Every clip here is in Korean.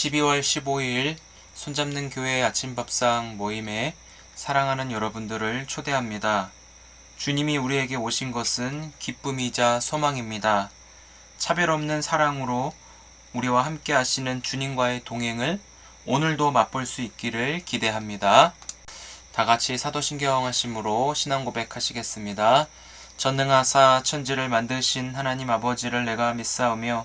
12월 15일 손잡는 교회 아침밥상 모임에 사랑하는 여러분들을 초대합니다. 주님이 우리에게 오신 것은 기쁨이자 소망입니다. 차별 없는 사랑으로 우리와 함께 하시는 주님과의 동행을 오늘도 맛볼 수 있기를 기대합니다. 다 같이 사도신경 하심으로 신앙 고백하시겠습니다. 전능하사 천지를 만드신 하나님 아버지를 내가 믿사오며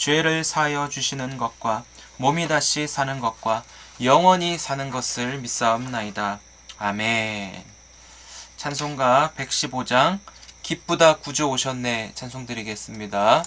죄를 사하여 주시는 것과 몸이 다시 사는 것과 영원히 사는 것을 믿사옵나이다. 아멘. 찬송가 115장 기쁘다 구주 오셨네 찬송 드리겠습니다.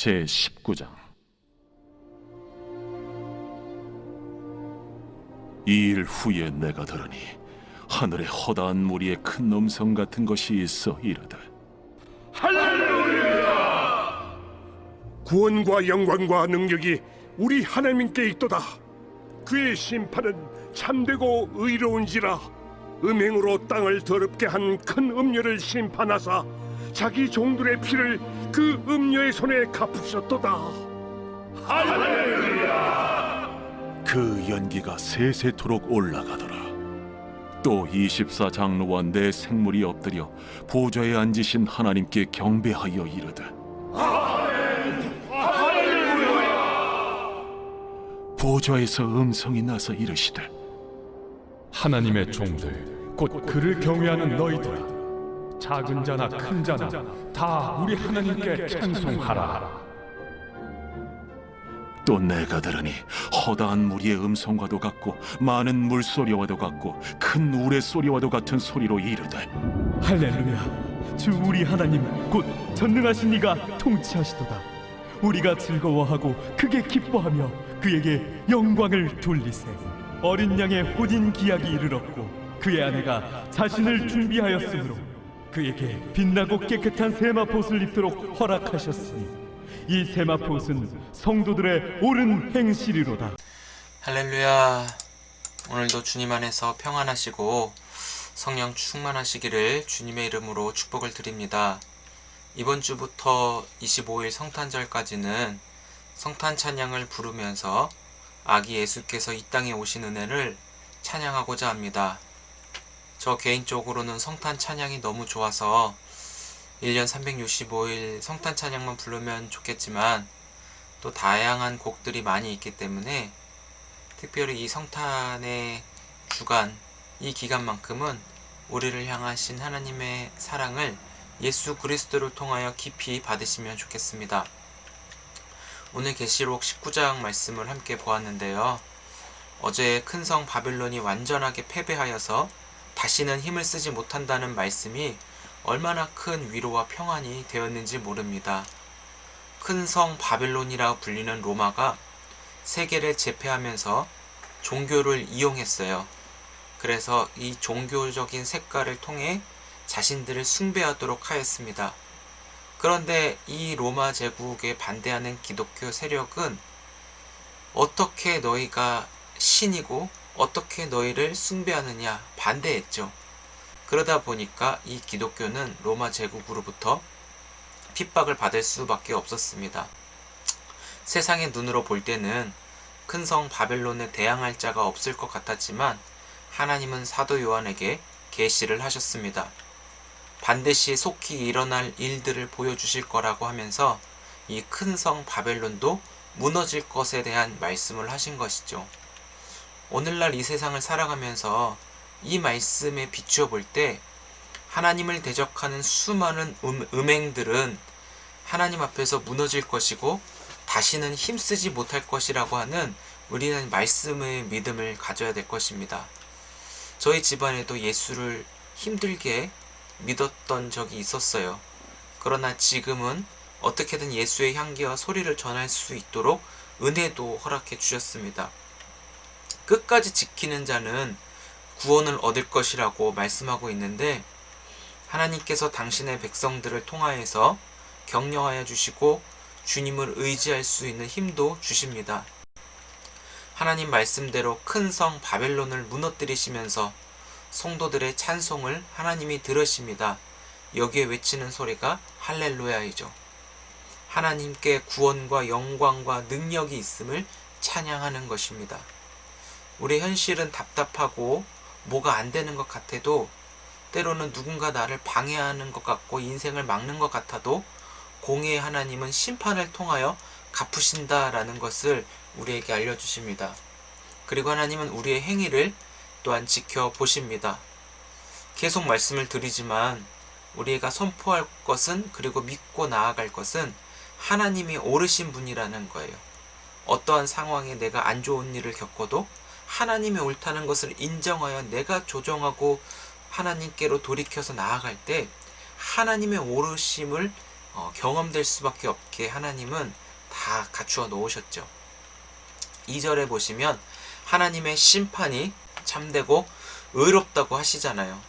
제 19장 이 일 후에 내가 들으니 하늘에 허다한 무리의 큰 음성 같은 것이 있어 이르되 구원과 영광과 능력이 우리 하나님께 있도다. 그의 심판은 참되고 의로운지라 음행으로 땅을 더럽게 한 큰 음녀를 심판하사 자기 종들의 피를 그 음녀의 손에 갚으셨도다. 그 연기가 세세토록 올라가더라. 또 24장로와 내 생물이 엎드려 보좌에 앉으신 하나님께 경배하여 이르되 보좌에서 음성이 나서 이르시되 하나님의 종들 곧 그를 경외하는 너희들아 작은 자나 큰 자나 다 우리 하나님께 찬송하라. 또 내가 들으니 허다한 무리의 음성과도 같고 많은 물소리와도 같고 큰 우레 소리와도 같은 소리로 이르되 할렐루야. 주 우리 하나님 곧 전능하신 이가 통치하시도다. 우리가 즐거워하고 크게 기뻐하며 그에게 영광을 돌리세. 어린 양의 혼인 기약이 이르렀고 그의 아내가 자신을 준비하였으므로 그에게 빛나고 깨끗한 세마포옷을 입도록 허락하셨으니 이 세마포옷은 성도들의 옳은 행실이로다 할렐루야. 오늘도 주님 안에서 평안하시고 성령 충만하시기를 주님의 이름으로 축복을 드립니다. 이번 주부터 25일 성탄절까지는 성탄 찬양을 부르면서 아기 예수께서 이 땅에 오신 은혜를 찬양하고자 합니다. 저 개인적으로는 성탄 찬양이 너무 좋아서 1년 365일 성탄 찬양만 부르면 좋겠지만 또 다양한 곡들이 많이 있기 때문에 특별히 이 성탄의 주간 이 기간만큼은 우리를 향하신 하나님의 사랑을 예수 그리스도를 통하여 깊이 받으시면 좋겠습니다. 오늘 계시록 19장 말씀을 함께 보았는데요. 어제 큰 성 바빌론이 완전하게 패배하여서 다시는 힘을 쓰지 못한다는 말씀이 얼마나 큰 위로와 평안이 되었는지 모릅니다. 큰 성 바빌론이라 불리는 로마가 세계를 제패하면서 종교를 이용했어요. 그래서 이 종교적인 색깔을 통해 자신들을 숭배하도록 하였습니다. 그런데 이 로마 제국에 반대하는 기독교 세력은 어떻게 너희가 신이고 어떻게 너희를 숭배하느냐 반대했죠. 그러다 보니까 이 기독교는 로마 제국으로부터 핍박을 받을 수밖에 없었습니다. 세상의 눈으로 볼 때는 큰 성 바벨론에 대항할 자가 없을 것 같았지만 하나님은 사도 요한에게 계시를 하셨습니다. 반드시 속히 일어날 일들을 보여주실 거라고 하면서 이 큰 성 바벨론도 무너질 것에 대한 말씀을 하신 것이죠. 오늘날 이 세상을 살아가면서 이 말씀에 비추어 볼 때 하나님을 대적하는 수많은 음, 음행들은 하나님 앞에서 무너질 것이고 다시는 힘쓰지 못할 것이라고 하는 우리는 말씀의 믿음을 가져야 될 것입니다. 저희 집안에도 예수를 힘들게 믿었던 적이 있었어요. 그러나 지금은 어떻게든 예수의 향기와 소리를 전할 수 있도록 은혜도 허락해 주셨습니다. 끝까지 지키는 자는 구원을 얻을 것이라고 말씀하고 있는데 하나님께서 당신의 백성들을 통하여서 격려하여 주시고 주님을 의지할 수 있는 힘도 주십니다. 하나님 말씀대로 큰 성 바벨론을 무너뜨리시면서 성도들의 찬송을 하나님이 들으십니다. 여기에 외치는 소리가 할렐루야이죠. 하나님께 구원과 영광과 능력이 있음을 찬양하는 것입니다. 우리 현실은 답답하고 뭐가 안 되는 것 같아도 때로는 누군가 나를 방해하는 것 같고 인생을 막는 것 같아도 공의의 하나님은 심판을 통하여 갚으신다라는 것을 우리에게 알려주십니다. 그리고 하나님은 우리의 행위를 또한 지켜보십니다. 계속 말씀을 드리지만 우리가 선포할 것은 그리고 믿고 나아갈 것은 하나님이 오르신 분이라는 거예요. 어떠한 상황에 내가 안 좋은 일을 겪어도 하나님이 옳다는 것을 인정하여 내가 조정하고 하나님께로 돌이켜서 나아갈 때 하나님의 오르심을 어, 경험될 수밖에 없게 하나님은 다 갖추어 놓으셨죠. 2절에 보시면 하나님의 심판이 참되고 의롭다고 하시잖아요.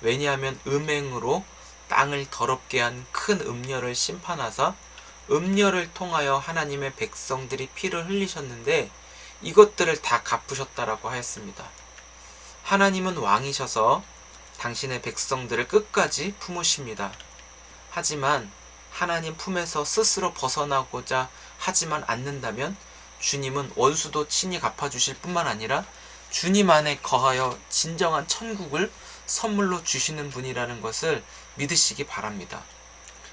왜냐하면 음행으로 땅을 더럽게 한 큰 음녀를 심판하사 음녀를 통하여 하나님의 백성들이 피를 흘리셨는데 이것들을 다 갚으셨다라고 하였습니다. 하나님은 왕이셔서 당신의 백성들을 끝까지 품으십니다. 하지만 하나님 품에서 스스로 벗어나고자 하지만 않는다면 주님은 원수도 친히 갚아주실 뿐만 아니라 주님 안에 거하여 진정한 천국을 선물로 주시는 분이라는 것을 믿으시기 바랍니다.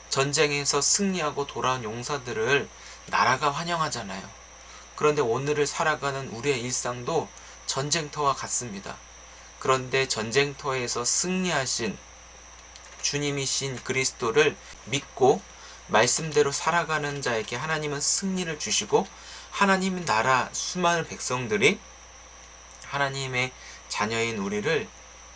전쟁에서 승리하고 돌아온 용사들을 나라가 환영하잖아요. 그런데 오늘을 살아가는 우리의 일상도 전쟁터와 같습니다. 그런데 전쟁터에서 승리하신 주님이신 그리스도를 믿고 말씀대로 살아가는 자에게 하나님은 승리를 주시고 하나님 나라 수많은 백성들이 하나님의 자녀인 우리를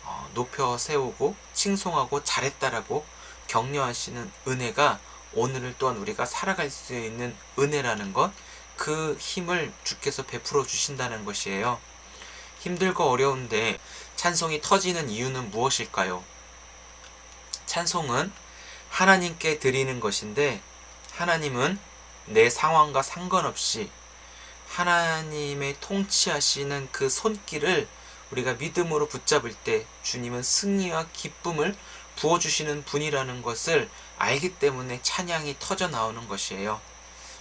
어, 높여 세우고 칭송하고 잘했다라고 격려하시는 은혜가 오늘을 또한 우리가 살아갈 수 있는 은혜라는 것, 그 힘을 주께서 베풀어 주신다는 것이에요. 힘들고 어려운데 찬송이 터지는 이유는 무엇일까요? 찬송은 하나님께 드리는 것인데 하나님은 내 상황과 상관없이 하나님의 통치하시는 그 손길을 우리가 믿음으로 붙잡을 때 주님은 승리와 기쁨을 부어주시는 분이라는 것을 알기 때문에 찬양이 터져 나오는 것이에요.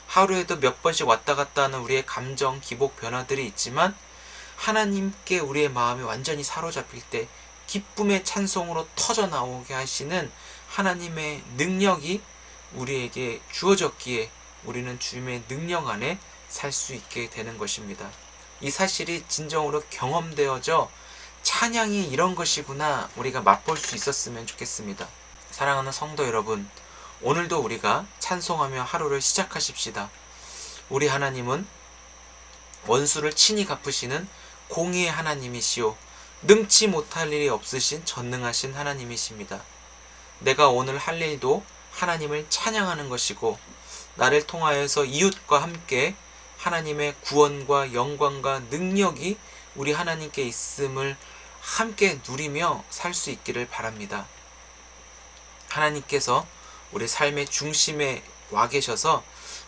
하루에도 몇 번씩 왔다 갔다 하는 우리의 감정, 기복, 변화들이 있지만 하나님께 우리의 마음이 완전히 사로잡힐 때 기쁨의 찬송으로 터져 나오게 하시는 하나님의 능력이 우리에게 주어졌기에 우리는 주님의 능력 안에 살 수 있게 되는 것입니다. 이 사실이 진정으로 경험되어져 찬양이 이런 것이구나 우리가 맛볼 수 있었으면 좋겠습니다. 사랑하는 성도 여러분, 오늘도 우리가 찬송하며 하루를 시작하십시다. 우리 하나님은 원수를 친히 갚으시는 공의의 하나님이시오. 능치 못할 일이 없으신 전능하신 하나님이십니다. 내가 오늘 할 일도 하나님을 찬양하는 것이고 나를 통하여서 이웃과 함께 하나님의 구원과 영광과 능력이 우리 하나님께 있음을 함께 누리며 살 수 있기를 바랍니다. 하나님께서 우리 삶의 중심에 와 계셔서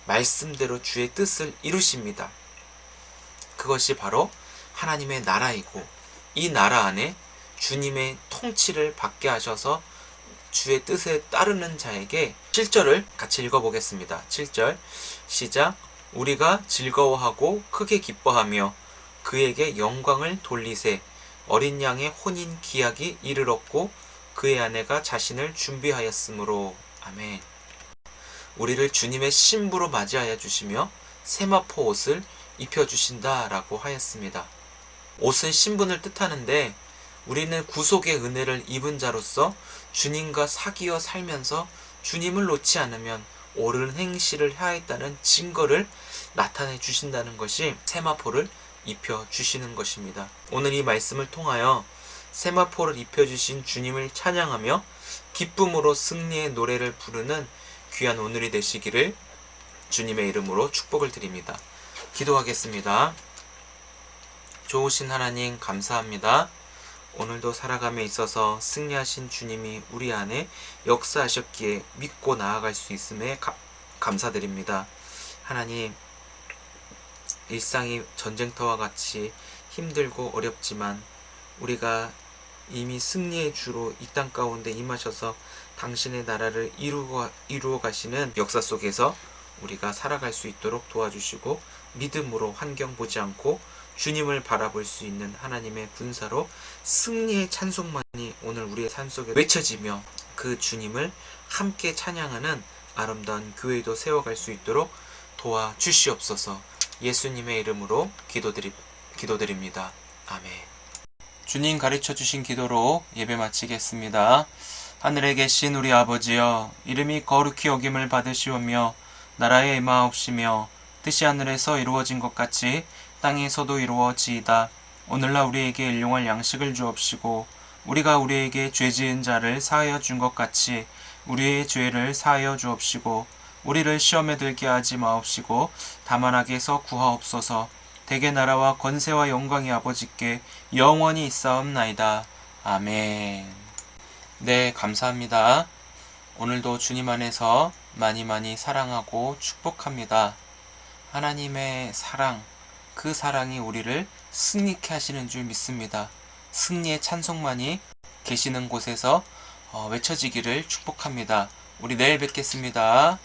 말씀대로 주의 뜻을 이루십니다. 그것이 바로 하나님의 나라이고 이 나라 안에 주님의 통치를 받게 하셔서 주의 뜻에 따르는 자에게 7절을 같이 읽어보겠습니다. 7절 시작 우리가 즐거워하고 크게 기뻐하며 그에게 영광을 돌리세 어린 양의 혼인 기약이 이르렀고 그의 아내가 자신을 준비하였으므로 아멘 우리를 주님의 신부로 맞이하여 주시며 세마포 옷을 입혀 주신다라고 하였습니다. 옷은 신분을 뜻하는데 우리는 구속의 은혜를 입은 자로서 주님과 사귀어 살면서 주님을 놓지 않으면 옳은 행실을 하였다는 증거를 나타내 주신다는 것이 세마포를 입혀 주시는 것입니다. 오늘 이 말씀을 통하여 세마포를 입혀 주신 주님을 찬양하며 기쁨으로 승리의 노래를 부르는 귀한 오늘이 되시기를 주님의 이름으로 축복을 드립니다. 기도하겠습니다. 좋으신 하나님 감사합니다. 오늘도 살아감에 있어서 승리하신 주님이 우리 안에 역사하셨기에 믿고 나아갈 수 있음에 가- 감사드립니다. 하나님, 일상이 전쟁터와 같이 힘들고 어렵지만 우리가 이미 승리의 주로 이 땅 가운데 임하셔서 당신의 나라를 이루어, 이루어 가시는 역사 속에서 우리가 살아갈 수 있도록 도와주시고 믿음으로 환경 보지 않고 주님을 바라볼 수 있는 하나님의 군사로 승리의 찬송만이 오늘 우리의 삶 속에 외쳐지며 그 주님을 함께 찬양하는 아름다운 교회도 세워갈 수 있도록 도와주시옵소서 예수님의 이름으로 기도드리, 기도드립니다. 아멘. 주님 가르쳐 주신 기도로 예배 마치겠습니다. 하늘에 계신 우리 아버지여 이름이 거룩히 여김을 받으시오며 나라의 임하옵시며 뜻이 하늘에서 이루어진 것 같이 땅에서도 이루어지이다. 오늘날 우리에게 일용할 양식을 주옵시고 우리가 우리에게 죄 지은 자를 사하여 준 것 같이 우리의 죄를 사하여 주옵시고 우리를 시험에 들게 하지 마옵시고 다만 악에서 구하옵소서 대개 나라와 권세와 영광이 아버지께 영원히 있사옵나이다. 아멘. 네, 감사합니다. 오늘도 주님 안에서 많이 많이 사랑하고 축복합니다. 하나님의 사랑, 그 사랑이 우리를 승리케 하시는 줄 믿습니다. 승리의 찬송만이 계시는 곳에서 어, 외쳐지기를 축복합니다. 우리 내일 뵙겠습니다.